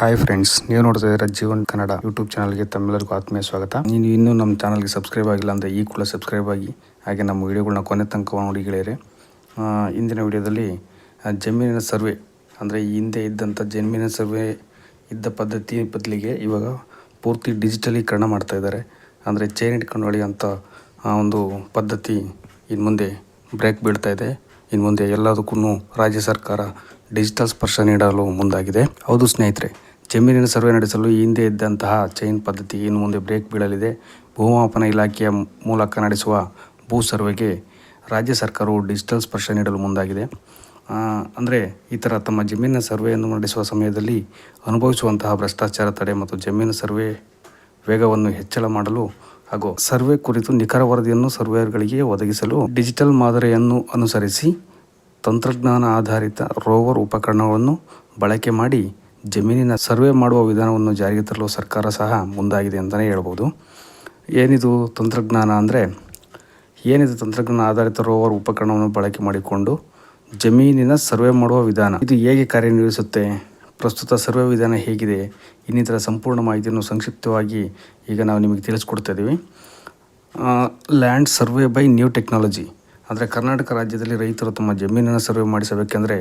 Hi friends ನೀವು ನೋಡ್ತಾ ಇದ್ದೀರಾ ಜೀವನ್ ಕನ್ನಡ ಯೂಟ್ಯೂಬ್ ಚಾನಲ್ಗೆ ತಮ್ಮೆಲ್ಲರಿಗೂ ಆತ್ಮೀಯ ಸ್ವಾಗತ. ನೀವು ಇನ್ನೂ ನಮ್ಮ ಚಾನಲ್ಗೆ ಸಬ್ಸ್ಕ್ರೈಬ್ ಆಗಿಲ್ಲ ಅಂದರೆ ಈ ಕೂಡ ಸಬ್ಸ್ಕ್ರೈಬ್ ಆಗಿ, ಹಾಗೆ ನಮ್ಮ ವಿಡಿಯೋಗಳನ್ನ ಕೊನೆ ತನಕ ನೋಡಿ ಗೆಳೆಯರೆ. ಇಂದಿನ ವಿಡಿಯೋದಲ್ಲಿ ಜಮೀನಿನ ಸರ್ವೆ ಅಂದರೆ ಈ ಹಿಂದೆ ಇದ್ದಂಥ ಜಮೀನಿನ ಸರ್ವೆ ಇದ್ದ ಪದ್ಧತಿ ಬದಲಿಗೆ ಇವಾಗ ಪೂರ್ತಿ ಡಿಜಿಟಲೀಕರಣ ಮಾಡ್ತಾ ಇದ್ದಾರೆ. ಅಂದರೆ ಚೈನ್ ಇಟ್ಕೊಂಡು ಹೊಡೆಯುವಂಥ ಆ, ಒಂದು ಪದ್ಧತಿ ಇನ್ನು ಮುಂದೆ ಬ್ರೇಕ್ ಬೀಳ್ತಾ ಇದೆ. ಇನ್ನು ಮುಂದೆ ಎಲ್ಲದಕ್ಕೂ ರಾಜ್ಯ ಸರ್ಕಾರ ಡಿಜಿಟಲ್ ಸ್ಪರ್ಶ ನೀಡಲು ಮುಂದಾಗಿದೆ. ಹೌದು ಸ್ನೇಹಿತರೆ ಜಮೀನಿನ ಸರ್ವೆ ನಡೆಸಲು ಈ ಹಿಂದೆ ಇದ್ದಂತಹ ಚೈನ್ ಪದ್ಧತಿ ಇನ್ನು ಮುಂದೆ ಬ್ರೇಕ್ ಬೀಳಲಿದೆ. ಭೂಮಾಪನ ಇಲಾಖೆಯ ಮೂಲಕ ನಡೆಸುವ ಭೂ ಸರ್ವೆಗೆ ರಾಜ್ಯ ಸರ್ಕಾರವು ಡಿಜಿಟಲ್ ಸ್ಪರ್ಶ ನೀಡಲು ಮುಂದಾಗಿದೆ. ಅಂದರೆ ಈ ಥರ ತಮ್ಮ ಜಮೀನಿನ ಸರ್ವೆಯನ್ನು ನಡೆಸುವ ಸಮಯದಲ್ಲಿ ಅನುಭವಿಸುವಂತಹ ಭ್ರಷ್ಟಾಚಾರ ತಡೆ ಮತ್ತು ಜಮೀನು ಸರ್ವೆ ವೇಗವನ್ನು ಹೆಚ್ಚಳ ಮಾಡಲು ಹಾಗೂ ಸರ್ವೆ ಕುರಿತು ನಿಖರ ವರದಿಯನ್ನು ಸರ್ವೇಯರ್ಗಳಿಗೆ ಒದಗಿಸಲು ಡಿಜಿಟಲ್ ಮಾದರಿಯನ್ನು ಅನುಸರಿಸಿ ತಂತ್ರಜ್ಞಾನ ಆಧಾರಿತ ರೋವರ್ ಉಪಕರಣವನ್ನು ಬಳಕೆ ಮಾಡಿ ಜಮೀನಿನ ಸರ್ವೆ ಮಾಡುವ ವಿಧಾನವನ್ನು ಜಾರಿಗೆ ತರಲು ಸರ್ಕಾರ ಸಹ ಮುಂದಾಗಿದೆ ಅಂತಲೇ ಹೇಳ್ಬೋದು. ಏನಿದು ತಂತ್ರಜ್ಞಾನ ಅಂದರೆ, ಏನಿದು ತಂತ್ರಜ್ಞಾನ ಆಧಾರಿತ ರೋವರ್ ಉಪಕರಣವನ್ನು ಬಳಕೆ ಮಾಡಿಕೊಂಡು ಜಮೀನಿನ ಸರ್ವೆ ಮಾಡುವ ವಿಧಾನ. ಇದು ಹೇಗೆ ಕಾರ್ಯನಿರ್ವಹಿಸುತ್ತೆ? ಪ್ರಸ್ತುತ ಸರ್ವೆ ವಿಧಾನ ಹೇಗಿದೆ? ಇನ್ನಿತರ ಸಂಪೂರ್ಣ ಮಾಹಿತಿಯನ್ನು ಸಂಕ್ಷಿಪ್ತವಾಗಿ ಈಗ ನಾವು ನಿಮಗೆ ತಿಳಿಸ್ಕೊಡ್ತಾಯಿದ್ದೀವಿ land survey by new technology. ಅಂದರೆ ಕರ್ನಾಟಕ ರಾಜ್ಯದಲ್ಲಿ ರೈತರು ತಮ್ಮ ಜಮೀನನ್ನು ಸರ್ವೆ ಮಾಡಿಸಬೇಕೆಂದರೆ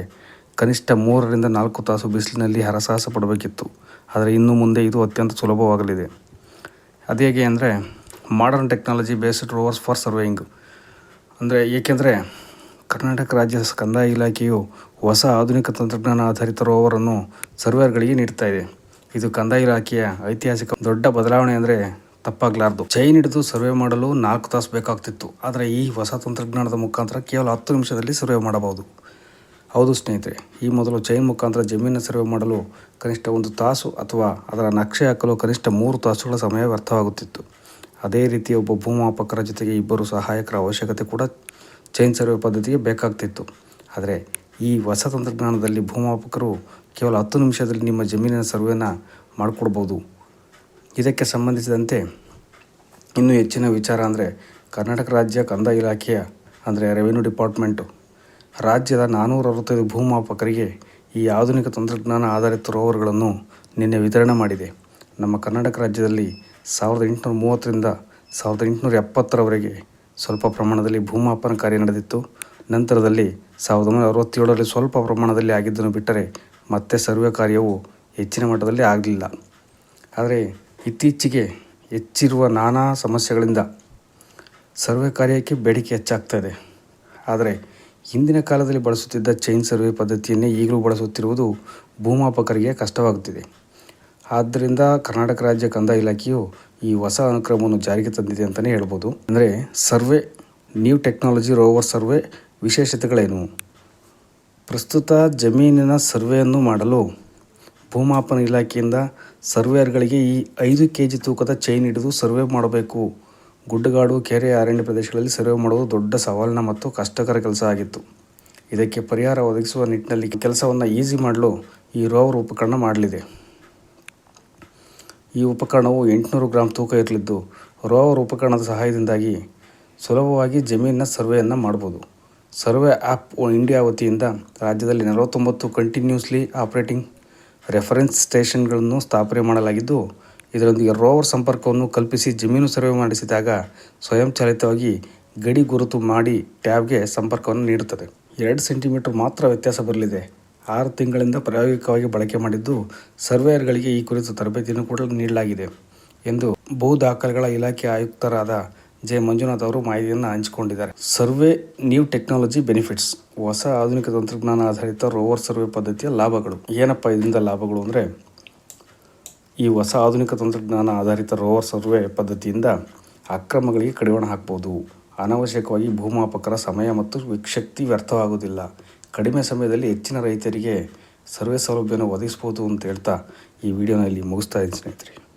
ಕನಿಷ್ಠ ಮೂರರಿಂದ ನಾಲ್ಕು ತಾಸು ಬಿಸಿಲಿನಲ್ಲಿ ಹರಸಾಹಸ ಪಡಬೇಕಿತ್ತು. ಆದರೆ ಇನ್ನು ಮುಂದೆ ಇದು ಅತ್ಯಂತ ಸುಲಭವಾಗಲಿದೆ. ಅದು ಹೇಗೆ ಅಂದರೆ modern technology based rovers for surveying ಅಂದರೆ ಏಕೆಂದರೆ ಕರ್ನಾಟಕ ರಾಜ್ಯ ಕಂದಾಯ ಇಲಾಖೆಯು ಹೊಸ ಆಧುನಿಕ ತಂತ್ರಜ್ಞಾನ ಆಧಾರಿತ ರೋವರನ್ನು ಸರ್ವೇರ್ಗಳಿಗೆ ನೀಡ್ತಾ ಇದೆ. ಇದು ಕಂದಾಯ ಇಲಾಖೆಯ ಐತಿಹಾಸಿಕ ದೊಡ್ಡ ಬದಲಾವಣೆ ಅಂದರೆ ತಪ್ಪಾಗಲಾರ್ದು. ಚೈನ್ ಹಿಡಿದು ಸರ್ವೆ ಮಾಡಲು ನಾಲ್ಕು ತಾಸು ಬೇಕಾಗ್ತಿತ್ತು. ಆದರೆ ಈ ಹೊಸ ತಂತ್ರಜ್ಞಾನದ ಮುಖಾಂತರ ಕೇವಲ ಹತ್ತು ನಿಮಿಷದಲ್ಲಿ ಸರ್ವೆ ಮಾಡಬಹುದು. ಹೌದು ಸ್ನೇಹಿತರೆ, ಈ ಮೊದಲು ಚೈನ್ ಮುಖಾಂತರ ಜಮೀನಿನ ಸರ್ವೆ ಮಾಡಲು ಕನಿಷ್ಠ ಒಂದು ತಾಸು ಅಥವಾ ಅದರ ನಕ್ಷೆ ಹಾಕಲು ಕನಿಷ್ಠ ಮೂರು ತಾಸುಗಳ ಸಮಯ ವ್ಯರ್ಥವಾಗುತ್ತಿತ್ತು. ಅದೇ ರೀತಿ ಒಬ್ಬ ಭೂಮಾಪಕರ ಜೊತೆಗೆ ಇಬ್ಬರು ಸಹಾಯಕರ ಅವಶ್ಯಕತೆ ಕೂಡ ಚೈನ್ ಸರ್ವೆ ಪದ್ಧತಿಗೆ ಬೇಕಾಗ್ತಿತ್ತು. ಆದರೆ ಈ ಹೊಸ ತಂತ್ರಜ್ಞಾನದಲ್ಲಿ ಭೂಮಾಪಕರು ಕೇವಲ ಹತ್ತು ನಿಮಿಷದಲ್ಲಿ ನಿಮ್ಮ ಜಮೀನಿನ ಸರ್ವೆಯನ್ನು ಮಾಡಿಕೊಡ್ಬೋದು. ಇದಕ್ಕೆ ಸಂಬಂಧಿಸಿದಂತೆ ಇನ್ನೂ ಹೆಚ್ಚಿನ ವಿಚಾರ ಅಂದರೆ ಕರ್ನಾಟಕ ರಾಜ್ಯ ಕಂದಾಯ ಇಲಾಖೆಯ ಅಂದರೆ ರೆವಿನ್ಯೂ ಡಿಪಾರ್ಟ್ಮೆಂಟು ರಾಜ್ಯದ ನಾನ್ನೂರ ಅರವತ್ತೈದು ಭೂಮಾಪಕರಿಗೆ ಈ ಆಧುನಿಕ ತಂತ್ರಜ್ಞಾನ ಆಧಾರಿತ ರೋವರ್ಗಳನ್ನು ನಿನ್ನೆ ವಿತರಣೆ ಮಾಡಿದೆ. ನಮ್ಮ ಕರ್ನಾಟಕ ರಾಜ್ಯದಲ್ಲಿ ಸಾವಿರದ ಎಂಟುನೂರ ಮೂವತ್ತರಿಂದ ಸಾವಿರದ ಎಂಟುನೂರ ಎಪ್ಪತ್ತರವರೆಗೆ ಸ್ವಲ್ಪ ಪ್ರಮಾಣದಲ್ಲಿ ಭೂಮಾಪನ ಕಾರ್ಯ ನಡೆದಿತ್ತು. ನಂತರದಲ್ಲಿ ಸಾವಿರದ ಒಂಬೈನೂರ ಅರವತ್ತೇಳರಲ್ಲಿ ಸ್ವಲ್ಪ ಪ್ರಮಾಣದಲ್ಲಿ ಆಗಿದ್ದನ್ನು ಬಿಟ್ಟರೆ ಮತ್ತೆ ಸರ್ವೆ ಕಾರ್ಯವು ಹೆಚ್ಚಿನ ಮಟ್ಟದಲ್ಲಿ ಆಗಲಿಲ್ಲ. ಆದರೆ ಇತ್ತೀಚೆಗೆ ಹೆಚ್ಚಿರುವ ನಾನಾ ಸಮಸ್ಯೆಗಳಿಂದ ಸರ್ವೆ ಕಾರ್ಯಕ್ಕೆ ಬೇಡಿಕೆ ಹೆಚ್ಚಾಗ್ತಾ ಇದೆ. ಆದರೆ ಹಿಂದಿನ ಕಾಲದಲ್ಲಿ ಬಳಸುತ್ತಿದ್ದ ಚೈನ್ ಸರ್ವೆ ಪದ್ಧತಿಯನ್ನೇ ಈಗಲೂ ಬಳಸುತ್ತಿರುವುದು ಭೂಮಾಪಕರಿಗೆ ಕಷ್ಟವಾಗುತ್ತಿದೆ. ಆದ್ದರಿಂದ ಕರ್ನಾಟಕ ರಾಜ್ಯ ಕಂದಾಯ ಇಲಾಖೆಯು ಈ ಹೊಸ ಅನುಕ್ರಮವನ್ನು ಜಾರಿಗೆ ತಂದಿದೆ ಅಂತಲೇ ಹೇಳ್ಬೋದು. ಅಂದರೆ survey new technology rover survey ವಿಶೇಷತೆಗಳೇನು? ಪ್ರಸ್ತುತ ಜಮೀನಿನ ಸರ್ವೆಯನ್ನು ಮಾಡಲು ಭೂಮಾಪನ ಇಲಾಖೆಯಿಂದ ಸರ್ವೇಯರ್ಗಳಿಗೆ ಈ ಐದು ಕೆ ಜಿ ತೂಕದ ಚೈನ್ ಹಿಡಿದು ಸರ್ವೆ ಮಾಡಬೇಕು. ಗುಡ್ಡಗಾಡು, ಕೆರೆ, ಅರಣ್ಯ ಪ್ರದೇಶಗಳಲ್ಲಿ ಸರ್ವೆ ಮಾಡುವುದು ದೊಡ್ಡ ಸವಾಲಿನ ಮತ್ತು ಕಷ್ಟಕರ ಕೆಲಸ ಆಗಿತ್ತು. ಇದಕ್ಕೆ ಪರಿಹಾರ ಒದಗಿಸುವ ನಿಟ್ಟಿನಲ್ಲಿ ಕೆಲಸವನ್ನು ಈಸಿ ಮಾಡಲು ಈ ರೋವರ್ ಉಪಕರಣ ಮಾಡಲಿದೆ. ಈ ಉಪಕರಣವು ಎಂಟುನೂರು ಗ್ರಾಂ ತೂಕ ಇರಲಿದ್ದು, ರೋವರ್ ಉಪಕರಣದ ಸಹಾಯದಿಂದಾಗಿ ಸುಲಭವಾಗಿ ಜಮೀನಿನ ಸರ್ವೆಯನ್ನು ಮಾಡ್ಬೋದು. ಸರ್ವೆ ಆ್ಯಪ್ ಇಂಡಿಯಾ ವತಿಯಿಂದ ರಾಜ್ಯದಲ್ಲಿ ನಲವತ್ತೊಂಬತ್ತು ಕಂಟಿನ್ಯೂಸ್ಲಿ ಆಪರೇಟಿಂಗ್ ರೆಫರೆನ್ಸ್ ಸ್ಟೇಷನ್ಗಳನ್ನು ಸ್ಥಾಪನೆ ಮಾಡಲಾಗಿದ್ದು ಇದರೊಂದಿಗೆ ರೋವರ್ ಸಂಪರ್ಕವನ್ನು ಕಲ್ಪಿಸಿ ಜಮೀನು ಸರ್ವೆ ಮಾಡಿಸಿದಾಗ ಸ್ವಯಂಚಾಲಿತವಾಗಿ ಗಡಿ ಗುರುತು ಮಾಡಿ ಟ್ಯಾಬ್ಗೆ ಸಂಪರ್ಕವನ್ನು ನೀಡುತ್ತದೆ. ಎರಡು ಸೆಂಟಿಮೀಟರ್ ಮಾತ್ರ ವ್ಯತ್ಯಾಸ ಬರಲಿದೆ. ಆರು ತಿಂಗಳಿಂದ ಪ್ರಾಯೋಗಿಕವಾಗಿ ಬಳಕೆ ಮಾಡಿದ್ದು ಸರ್ವೇಯರ್ಗಳಿಗೆ ಈ ಕುರಿತು ತರಬೇತಿಯನ್ನು ಕೂಡ ನೀಡಲಾಗಿದೆ ಎಂದು ಭೂ ದಾಖಲೆಗಳ ಇಲಾಖೆ ಆಯುಕ್ತರಾದ ಜೆ. ಮಂಜುನಾಥ್ ಅವರು ಮಾಹಿತಿಯನ್ನು ಹಂಚಿಕೊಂಡಿದ್ದಾರೆ. ಸರ್ವೆ ನ್ಯೂ ಟೆಕ್ನಾಲಜಿ ಬೆನಿಫಿಟ್ಸ್ ಹೊಸ ಆಧುನಿಕ ತಂತ್ರಜ್ಞಾನ ಆಧಾರಿತ ರೋವರ್ ಸರ್ವೆ ಪದ್ಧತಿಯ ಲಾಭಗಳು. ಏನಪ್ಪ ಇದರಿಂದ ಲಾಭಗಳು ಅಂದರೆ ಈ ಹೊಸ ಆಧುನಿಕ ತಂತ್ರಜ್ಞಾನ ಆಧಾರಿತ ರೋವರ್ ಸರ್ವೆ ಪದ್ಧತಿಯಿಂದ ಅಕ್ರಮಗಳಿಗೆ ಕಡಿವಾಣ ಹಾಕ್ಬೋದು. ಅನವಶ್ಯಕವಾಗಿ ಭೂಮಾಪಕರ ಸಮಯ ಮತ್ತು ಶಕ್ತಿ ವ್ಯರ್ಥವಾಗುವುದಿಲ್ಲ. ಕಡಿಮೆ ಸಮಯದಲ್ಲಿ ಹೆಚ್ಚಿನ ರೈತರಿಗೆ ಸರ್ವೆ ಸೌಲಭ್ಯವನ್ನು ಒದಗಿಸ್ಬೋದು ಅಂತ ಹೇಳ್ತಾ ಈ ವಿಡಿಯೋನಲ್ಲಿ ಮುಗಿಸ್ತಾ ಇದ್ದೀನಿ ಸ್ನೇಹಿತರೆ.